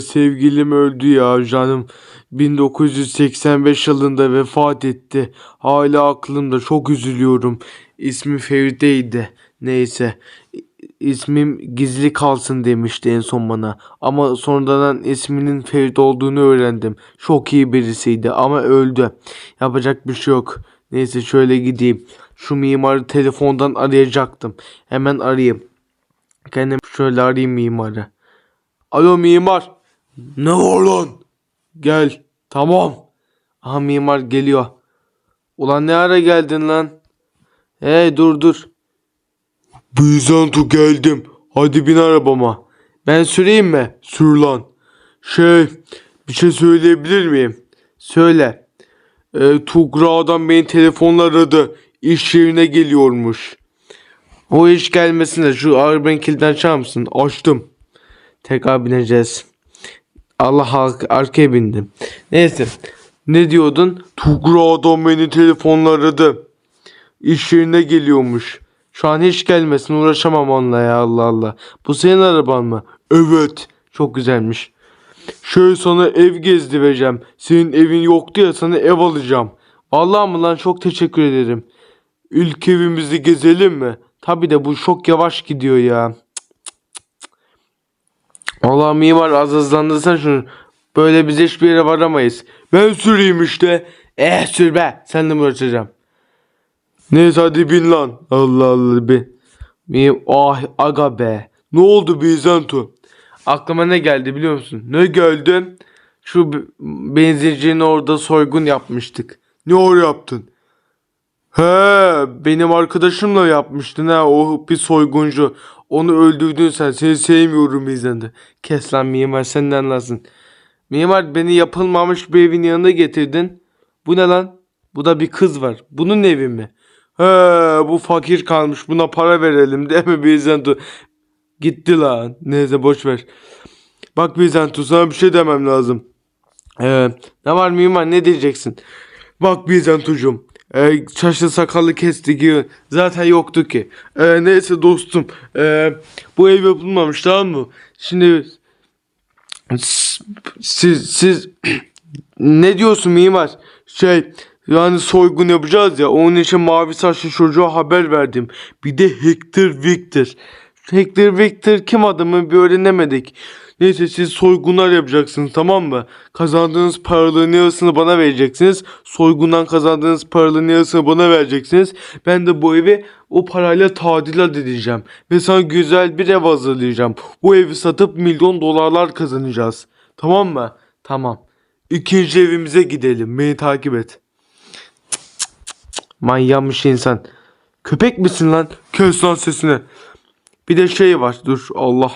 Sevgilim öldü ya canım 1985 yılında vefat etti. Hala aklımda çok üzülüyorum. İsmi Feride'ydi. Neyse ismim gizli kalsın demişti en son bana. Ama sonradan isminin Feride olduğunu öğrendim. Çok iyi birisiydi ama öldü. Yapacak bir şey yok. Neyse şöyle gideyim. Şu mimarı telefondan arayacaktım. Hemen arayayım. Kendim şöyle arayayım mimarı. Alo mimar. Ne var lan? Gel. Tamam. Aha mimar geliyor. Ulan ne ara geldin lan? Hey dur dur. Bizantu geldim. Hadi bin arabama. Ben süreyim mi? Sür lan. Şey bir şey söyleyebilir miyim? Söyle. Ee, Tugra adam beni telefonla aradı. İş yerine geliyormuş. O iş gelmesine şu arabanın kilidini açar mısın? Açtım. Tekrar bineceğiz. Allah halk arkaya bindim. Neyse. Ne diyordun? Tugra adam beni telefonla aradı. İş yerine geliyormuş. Şu an hiç gelmesin uğraşamam onunla ya Allah Allah. Bu senin araban mı? Evet. Çok güzelmiş. Şöyle sana ev gezdireceğim. Senin evin yoktu ya sana ev alacağım. Vallahi mı lan çok teşekkür ederim. İlk evimizi gezelim mi? Tabi de bu çok yavaş gidiyor ya. Allah mimar az hızlandırsan şunu. Böyle biz hiçbir yere varamayız. Ben süreyim işte. Eh sür be. Sen de mi uğraşacağım? Neyse hadi bin lan. Allah Allah be. Mim ah aga be. Ne oldu Bizanto? Aklıma ne geldi biliyor musun? Ne geldi? Şu benzincinin orada soygun yapmıştık. Ne oraya yaptın? He, benim arkadaşımla yapmıştın ha. O bir soyguncu. Onu öldürdün sen. Seni sevmiyorum izlendi. Kes lan mimar senden lazım. Mimar beni yapılmamış bir evin yanına getirdin. Bu ne lan? Bu da bir kız var. Bunun evi mi? He, bu fakir kalmış. Buna para verelim değil mi Bizantu? Gitti lan. Neyse boş ver. Bak Bizantu sana bir şey demem lazım. Ee, ne var mimar ne diyeceksin? Bak Bizantucuğum. E, saçlı sakallı kesti gibi zaten yoktu ki. E, neyse dostum. E, bu ev yapılmamış tamam mı? Şimdi siz siz ne diyorsun mimar? Şey yani soygun yapacağız ya onun için mavi saçlı çocuğa haber verdim. Bir de Hector Victor. Hector Victor kim adamı bir öğrenemedik. Neyse siz soygunlar yapacaksınız tamam mı? Kazandığınız paraların yarısını bana vereceksiniz. Soygundan kazandığınız paraların yarısını bana vereceksiniz. Ben de bu evi o parayla tadilat edeceğim. Ve sana güzel bir ev hazırlayacağım. Bu evi satıp milyon dolarlar kazanacağız. Tamam mı? Tamam. İkinci evimize gidelim. Beni takip et. Manyanmış insan. Köpek misin lan? Kes lan sesini. Bir de şey var. Dur Allah.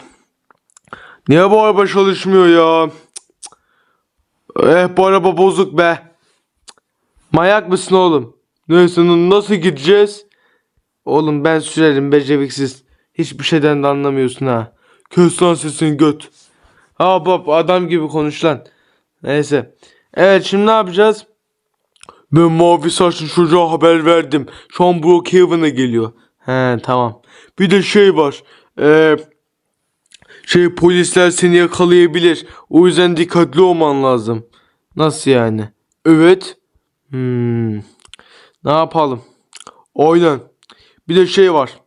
Niye bu araba çalışmıyor ya? Eh bu araba bozuk be. Mayak mısın oğlum? Neyse nasıl gideceğiz? Oğlum ben sürerim beceriksiz. Hiçbir şeyden de anlamıyorsun ha. Kes lan sesini göt. Ha bab adam gibi konuş lan. Neyse. Evet şimdi ne yapacağız? Ben mavi saçlı çocuğa haber verdim. Şu an Brookhaven'a geliyor. He tamam. Bir de şey var. Eee şey polisler seni yakalayabilir. O yüzden dikkatli olman lazım. Nasıl yani? Evet. Hmm. Ne yapalım? Aynen. Bir de şey var.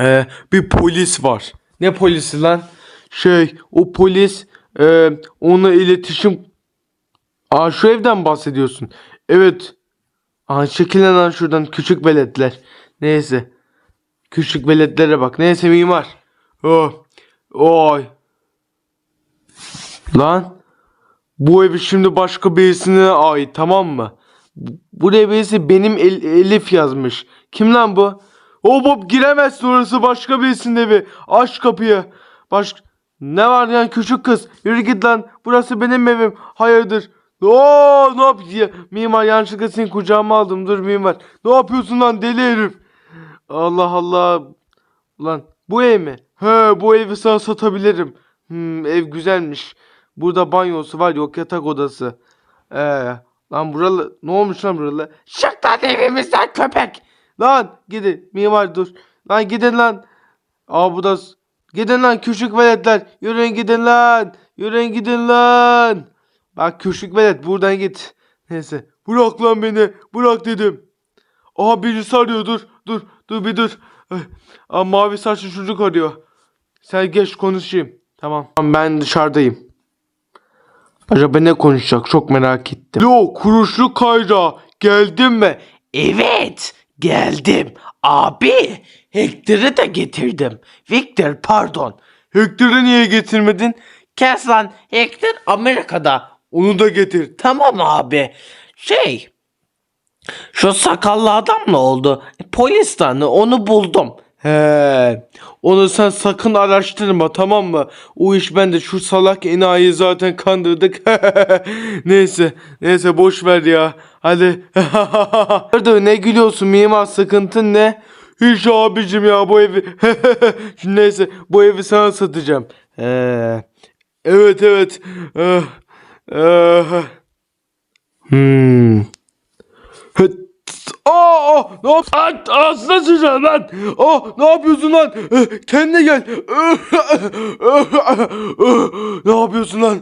Ee, bir polis var. Ne polisi lan? Şey o polis e, onunla iletişim Aa şu evden bahsediyorsun. Evet. Aa çekilin lan şuradan küçük veletler. Neyse. Küçük veletlere bak. Neyse mimar. Oh. Oy. Lan. Bu evi şimdi başka birisine ait tamam mı? Bu- Buraya birisi benim El- Elif yazmış. Kim lan bu? Hop hop giremezsin orası başka birisinin evi. Aç kapıyı. Baş... Ne var yani küçük kız? Yürü git lan. Burası benim evim. Hayırdır? Oo ne yapıyor? Mimar yanlışlıkla seni kucağıma aldım. Dur mimar. Ne yapıyorsun lan deli herif? Allah Allah. Lan bu ev mi? He bu evi sana satabilirim. Hmm, ev güzelmiş. Burada banyosu var yok yatak odası. Ee, lan buralı ne olmuş lan buralı? Çık lan evimizden köpek. Lan gidin mimar dur. Lan gidin lan. Aa bu da Gidin lan küçük veletler. Yürüyün gidin lan. Yürüyün gidin lan. Bak küçük velet buradan git. Neyse. Bırak lan beni. Bırak dedim. Aha birisi arıyor dur. Dur. Dur bir dur. Aa, mavi saçlı çocuk arıyor. Sen geç konuşayım. Tamam. Ben dışarıdayım. Acaba ne konuşacak? Çok merak ettim. Yo kuruşlu kayra. Geldin mi? Evet, geldim. Abi, Hector'ı da getirdim. Victor, pardon. Hector'ı niye getirmedin? Kes lan, Hector Amerika'da. Onu da getir. Tamam abi. Şey, şu sakallı adam ne oldu? E, Polis tanı, onu buldum. He. Onu sen sakın araştırma tamam mı? O iş bende. Şu salak enayi zaten kandırdık. neyse. Neyse boş ver ya. Hadi. Nerede ne gülüyorsun mimar sıkıntın ne? Hiç abicim ya bu evi. Şimdi neyse bu evi sana satacağım. He. Evet evet. Eh, eh. Hmm. Aa, aa, ne yap? At, ağzına lan. Aa, ne yapıyorsun lan? Eh, Kendine gel. ne yapıyorsun lan?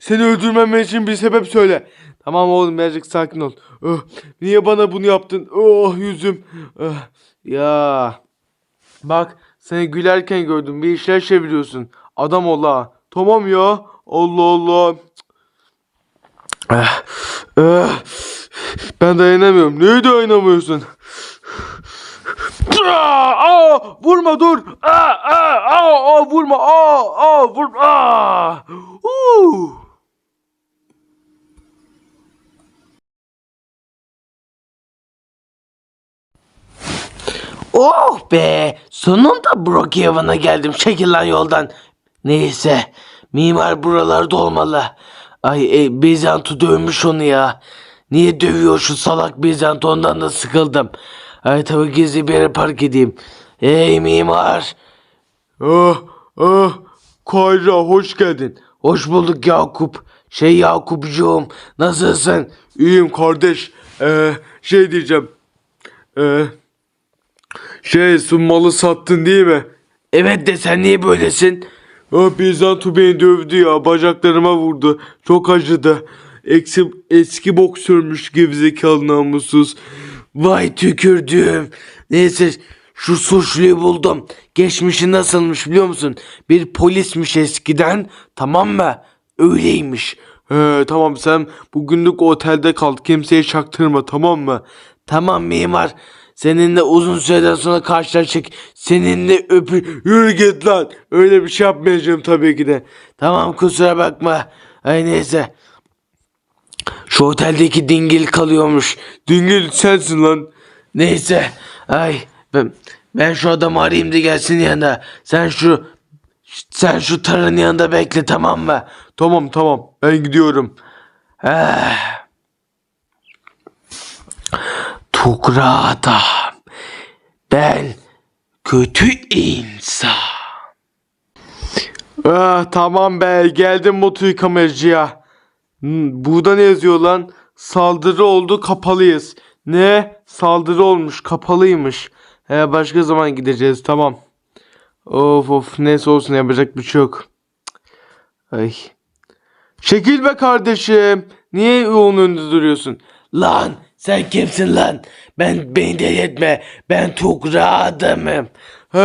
Seni öldürmem için bir sebep söyle. Tamam oğlum birazcık sakin ol. Eh, Niye bana bunu yaptın? Oh yüzüm. Eh, Ya. Bak seni gülerken gördüm. Bir işler çeviriyorsun. Adam ol ha. Tamam ya. Allah Allah. Eh, eh. Ben dayanamıyorum. Neye dayanamıyorsun? Aa, vurma dur. Aa, aa, aa, vurma. Aa, aa, vur. Oh be, sonunda Brookhaven'a geldim. Çekil lan yoldan. Neyse, mimar buralarda olmalı. Ay, e, Bizant'ı dövmüş onu ya. Niye dövüyor şu salak Bizant ondan da sıkıldım. Ay tabii gizli bir yere park edeyim. Ey mimar. Ah, ah. Kayra hoş geldin. Hoş bulduk Yakup. Şey Yakupcuğum nasılsın? İyiyim kardeş. Ee, şey diyeceğim. Ee, şey su malı sattın değil mi? Evet de sen niye böylesin? Ah Bizantu beni dövdü ya. Bacaklarıma vurdu. Çok acıdı. Eksi, eski boksörmüş gerizekalı namussuz. Vay tükürdüğüm. Neyse şu suçluyu buldum. Geçmişi nasılmış biliyor musun? Bir polismiş eskiden. Tamam mı? Öyleymiş. He, tamam sen bugünlük otelde kal. Kimseye çaktırma tamam mı? Tamam mimar. Seninle uzun süreden sonra karşılaştık. Seninle öpü... Yürü git lan. Öyle bir şey yapmayacağım tabii ki de. Tamam kusura bakma. Ay neyse. Şu oteldeki dingil kalıyormuş. Dingil sensin lan. Neyse. Ay ben, ben şu adamı arayayım da gelsin yanına. Sen şu sen şu tarın yanında bekle tamam mı? Tamam tamam ben gidiyorum. Eh. Tukra adam. Ben kötü insan. Ah, tamam be geldim motor yıkamacıya. Hmm, Burada ne yazıyor lan? Saldırı oldu kapalıyız. Ne? Saldırı olmuş kapalıymış. He, başka zaman gideceğiz tamam. Of of neyse olsun yapacak bir şey yok. Ay. Çekil be kardeşim. Niye onun önünde duruyorsun? Lan sen kimsin lan? Ben beni deli etme. Ben Tukra adamım. He,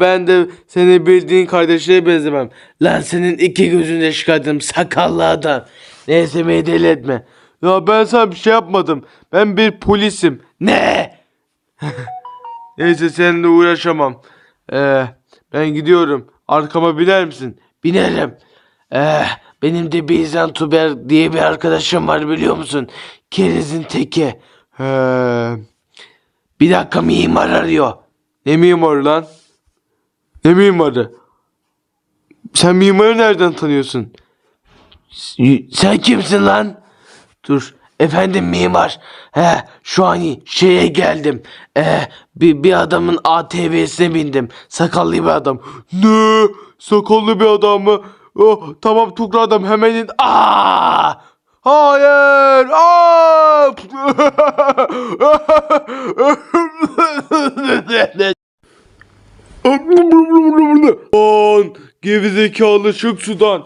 ben de seni bildiğin kardeşine benzemem. Lan senin iki gözünde şikayetim sakallı adam. Neyse beni deli etme. Ya ben sana bir şey yapmadım. Ben bir polisim. Ne? Neyse seninle uğraşamam. Ee, ben gidiyorum. Arkama biner misin? Binerim. Eh, benim de Bizan Tuber diye bir arkadaşım var biliyor musun? Kerizin teki. He. Bir dakika mimar arıyor. Ne mimarı lan? Ne mimarı? Sen mimarı nereden tanıyorsun? Sen kimsin lan? Dur. Efendim mimar. He, şu an şeye geldim. Eh, bir, bir adamın ATV'sine bindim. Sakallı bir adam. Ne? Sakallı bir adam mı? Oh, tamam Tukra adam hemen in. Aa! Hayır! Aa! Lan gerizekalı çık sudan.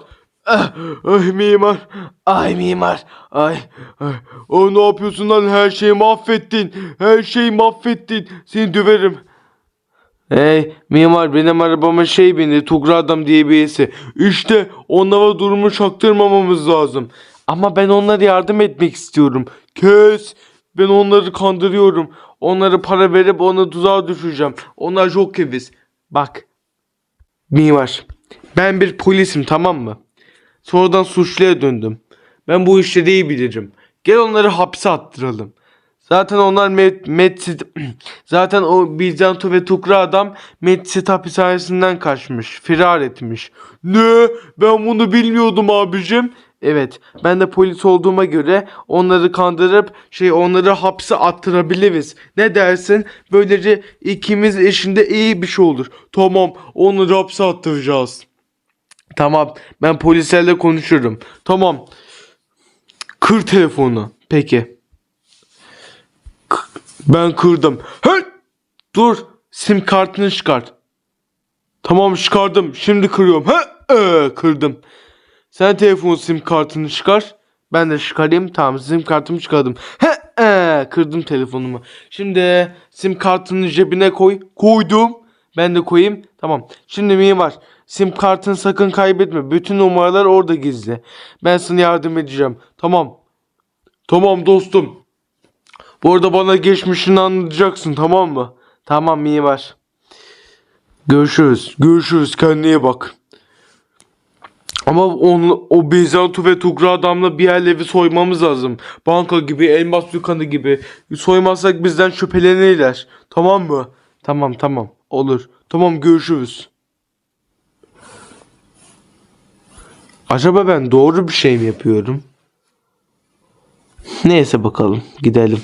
Ah, Ay mimar. Ay mimar. Ay. Ay, O ne yapıyorsun lan her şeyi mahvettin. Her şeyi mahvettin. Seni döverim. Hey mimar benim arabama şey bindi Tugra adam diye birisi. İşte onlara durumu çaktırmamamız lazım. Ama ben onlara yardım etmek istiyorum. Kes. Ben onları kandırıyorum. Onlara para verip onu tuzağa düşüreceğim. Onlar çok keviz. Bak. Mimar. Ben bir polisim tamam mı? Sonradan suçluya döndüm. Ben bu işleri iyi bilirim. Gel onları hapse attıralım. Zaten onlar Met, Metsit zaten o Bizanto ve Tukra adam Metsit hapishanesinden kaçmış. Firar etmiş. Ne? Ben bunu bilmiyordum abicim. Evet, ben de polis olduğuma göre onları kandırıp şey onları hapse attırabiliriz. Ne dersin? Böylece ikimiz işinde iyi bir şey olur. Tamam, onları hapse attıracağız. Tamam ben polislerle konuşurum. Tamam. Kır telefonu. Peki. K- ben kırdım. Hey! Dur. Sim kartını çıkart. Tamam çıkardım. Şimdi kırıyorum. He! Ee, kırdım. Sen telefon sim kartını çıkar. Ben de çıkarayım. Tamam sim kartımı çıkardım. He! ee, kırdım telefonumu. Şimdi sim kartını cebine koy. Koydum. Ben de koyayım. Tamam. Şimdi mi var? Sim kartını sakın kaybetme. Bütün numaralar orada gizli. Ben sana yardım edeceğim. Tamam. Tamam dostum. Bu arada bana geçmişini anlatacaksın tamam mı? Tamam iyi var. Görüşürüz. Görüşürüz. Kendine iyi bak. Ama on, o Bizantu ve Tugra adamla bir yerleri soymamız lazım. Banka gibi, elmas dükkanı gibi. Soymazsak bizden şüphelenirler. Tamam mı? Tamam tamam. Olur. Tamam görüşürüz. Acaba ben doğru bir şey mi yapıyorum? Neyse bakalım. Gidelim.